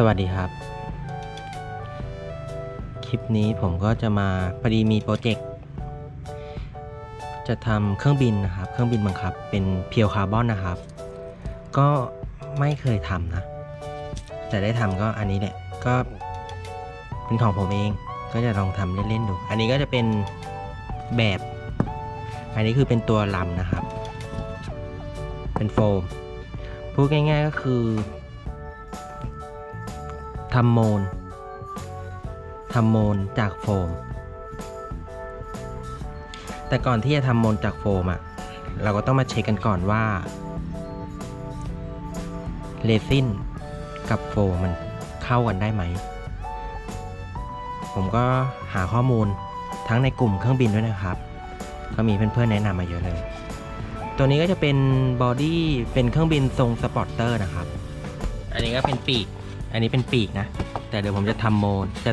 สวัสดีครับ คลิปนี้ผมก็จะมาพอดีมีโปรเจกต์ จะทำเครื่องบินนะครับ เครื่องบินบังคับ เป็นเพียวคาร์บอนนะครับ ก็ไม่เคยทำนะ แต่ได้ทำก็อันนี้แหละ ก็เป็นของผมเอง ก็จะลองทำเล่นๆดู อันนี้ก็จะเป็นแบบ อันนี้คือเป็นตัวลำนะครับ เป็นโฟม พูดง่ายๆก็คือ ทำโมนทำโมนจากโฟม แต่ก่อนที่จะทำโมนจากโฟมอะ่ะ เราก็ต้องมาเช็คกันก่อนว่าเรซินกับโฟมมันเข้ากันได้ไหม ผมก็หาข้อมูลทั้งในกลุ่มเครื่องบินด้วยนะครับ ก็มีเพื่อนๆแนะนำมาเยอะเลย ตัวนี้ก็จะเป็นบอดี้เป็นเครื่องบินทรงสปอร์เตอร์นะครับ อันนี้ก็เป็นปีก อันนี้เป็นปีกนะ แต่เดี๋ยวผมจะทำโมนจะ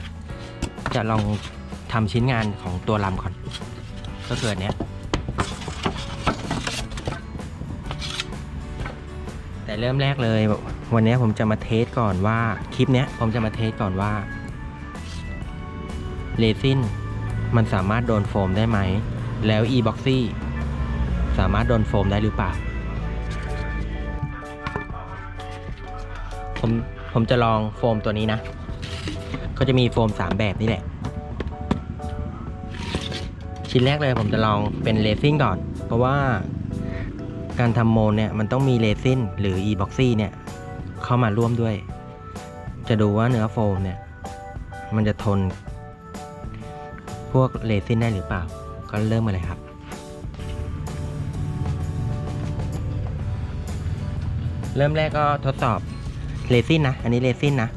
จะลองทำชิ้นงานของตัวลำก่อน ก็คืออันเนี้ยแต่เริ่มแรกเลย วันนี้ผมจะมาเทสก่อนว่าคลิปเนี้ยผมจะมาเทสก่อนว่าเรซินมันสามารถโดนโฟมได้ไหม แล้ว e-boxy สามารถโดนโฟมได้หรือเปล่า ผม ผมจะลองโฟมตัวนี้นะ ก็จะมีโฟม 3 แบบนี่แหละ ชิ้นแรกเลยผมจะลองเป็นเรซินก่อน เพราะว่าการทำโมนเนี่ยมันต้องมีเรซินหรือ e-boxy เนี่ย เข้ามาร่วมด้วย จะดูว่าเนื้อโฟมเนี่ย มันจะทน พวกเรซินได้หรือเปล่า ก็เริ่มมาเลยครับเริ่มแรกก็ทดสอบ เรซินนะ อันนี้เรซินนะ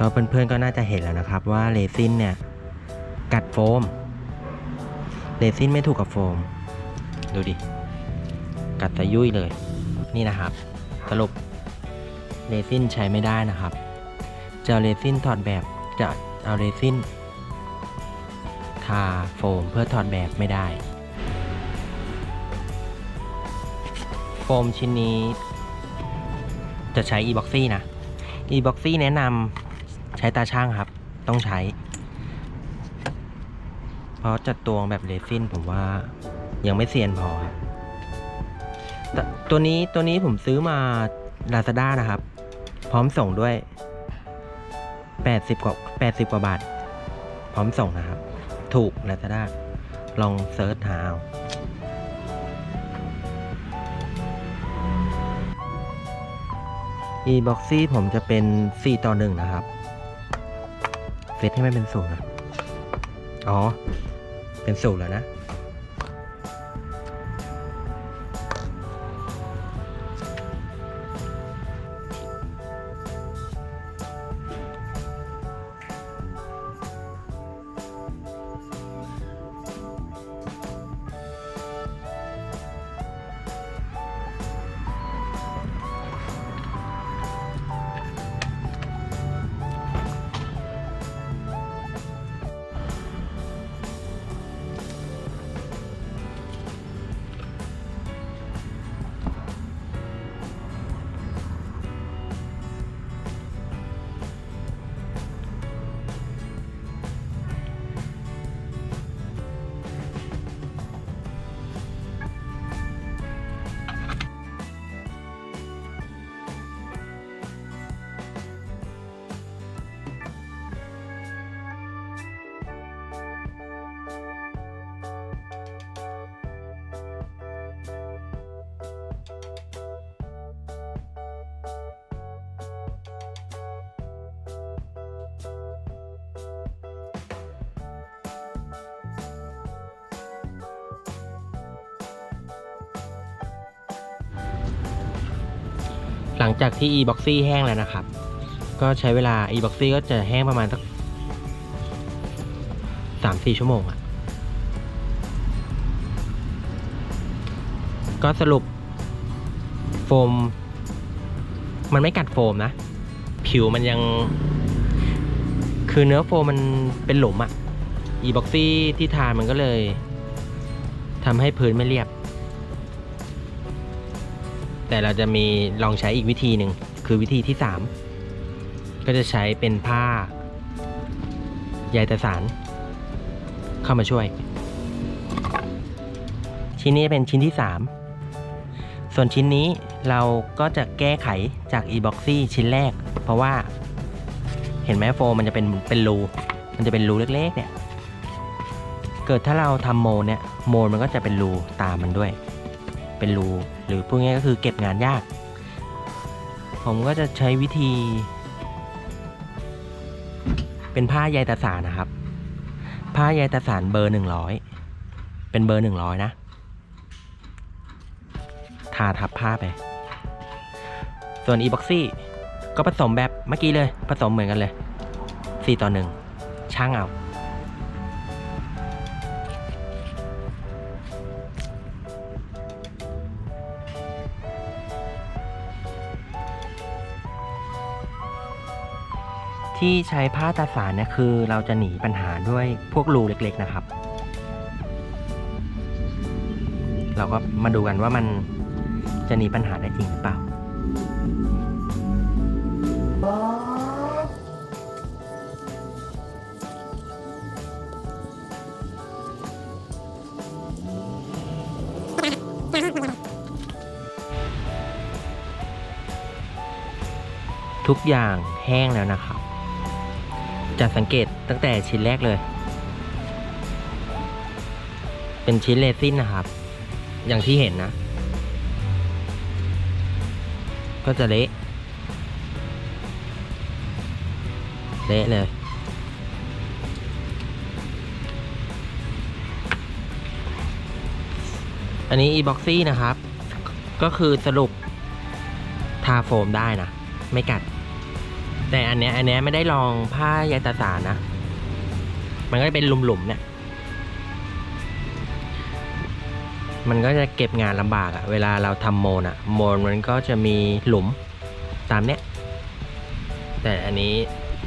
ก็เพื่อนๆก็น่าจะเห็นแล้วนะครับว่าเรซินเนี่ย กัดโฟมเรซินไม่ถูกกับโฟม ดูดิ กัดตะยุ่ยเลย นี่นะครับ สรุปเรซินใช้ไม่ได้นะครับ จะเเรซินถอดแบบจะเอาเรซินทาโฟมเพื่อถอดแบบไม่ได้ โฟมชิ้นนี้ จะใช้ e-boxy นะ e-boxy แนะนำใช้ตาช่างครับ ต้องใช้ เพราะจัดตวงแบบเรซินผมว่ายังไม่เซียนพอครับตัวนี้ตัวนี้ผมซื้อมา Lazada นะครับ พร้อมส่งด้วย 80 กว่า 80 กว่าบาท พร้อมส่งนะครับ ถูก Lazada ลองเซิร์ชหาเอา e-boxy ผมจะเป็น 4 ต่อ 1 นะครับ เซตให้มันเป็นศูนย์นะ อ๋อ เป็นสูตรแล้วนะ หลังจากที่ e-boxy แห้งแล้วนะครับ ก็ใช้เวลา e-boxy ก็จะแห้งประมาณสักสามสี่ชั่วโมงอะ่ะ ก็สรุป โฟม มันไม่กัดโฟมนะ ผิวมันยัง คือเนื้อโฟมมันเป็นหลุมอะ่ะ e-boxy ที่ทานมันก็เลยทำให้พื้นไม่เรียบ แต่เราจะมีลองใช้อีกวิธีหนึ่งคือวิธีที่ 3 ก็จะใช้เป็นผ้าใยตะสารเข้ามาช่วย ชิ้นนี้เป็นชิ้นที่ 3 ส่วนชิ้นนี้เราก็จะแก้ไขจาก e-boxy ชิ้นแรก เพราะว่าเห็นไหมโฟมมันจะเป็นเป็นรูมันจะเป็นรูเล็กๆเนี่ยเกิดถ้าเราทำโมเนี่ยโมมันก็จะเป็นรูตามมันด้วย เป็นรู หรือพูดง่ายก็คือเก็บงานยาก ผมก็จะใช้วิธี เป็นผ้าใยตะสารนะครับ ผ้าใยตะสารเบอร์หนึ่งร้อยเป็นเบอร์หนึ่งร้อยนะทาทับผ้าไป ส่วนอีบ็อกซี่ก็ผสมแบบเมื่อกี้เลย ผสมเหมือนกันเลย4ต่อ1ช่างเอา ที่ใช้ผ้าตาสารเนี่ยคือเราจะหนีปัญหาด้วยพวกรูเล็กๆนะครับ เราก็มาดูกันว่ามันจะหนีปัญหาได้จริงหรือเปล่า ทุกอย่างแห้งแล้วนะครับ จะสังเกตตั้งแต่ชิ้นแรกเลย เป็นชิ้นเรซินนะครับ อย่างที่เห็นนะ ก็จะเละเละเลยอันนี้ e-boxy นะครับ ก็คือสรุปทาโฟมได้นะ ไม่กัด แต่อันเนี้ยอันเนี้ยไม่ได้ลองผ้าใยตาสารนะ มันก็จะเป็นหลุมๆเนี่ยมันก็จะเก็บงานลำบากอะเวลาเราทำโมนอะโมนมันก็จะมีหลุมตามเนี้ย แต่อันนี้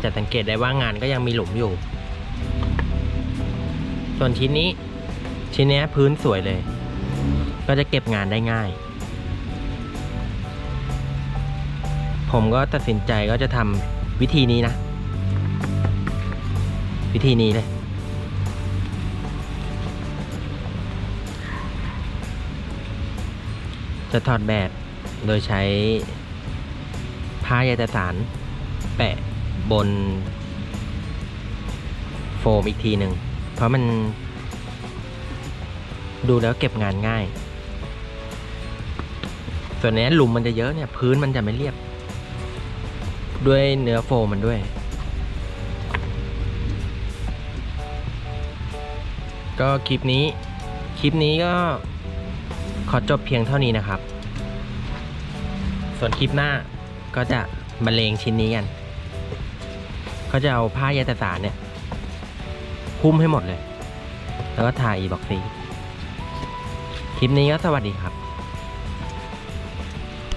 จะสังเกตได้ว่างานก็ยังมีหลุมอยู่ ส่วนชิ้นนี้ชิ้นนี้พื้นสวยเลย ก็จะเก็บงานได้ง่าย ผมก็ตัดสินใจก็จะทำวิธีนี้นะ วิธีนี้เลยจะถอดแบบโดยใช้ผ้าใยตะสาร แปะบน โฟมอีกทีหนึ่ง เพราะมันดูแล้วเก็บงานง่าย ส่วนนี้หลุมมันจะเยอะเนี่ย พื้นมันจะไม่เรียบ ด้วยเนื้อโฟมมันด้วย ก็คลิปนี้ คลิปนี้ก็ขอจบเพียงเท่านี้นะครับ ส่วนคลิปหน้าก็จะบรรเลงชิ้นนี้กัน ก็จะเอาผ้าใยตสารเนี่ยหุ้มให้หมดเลย แล้วก็ทาอีบ็อกซีคลิปนี้ก็สวัสดีครับ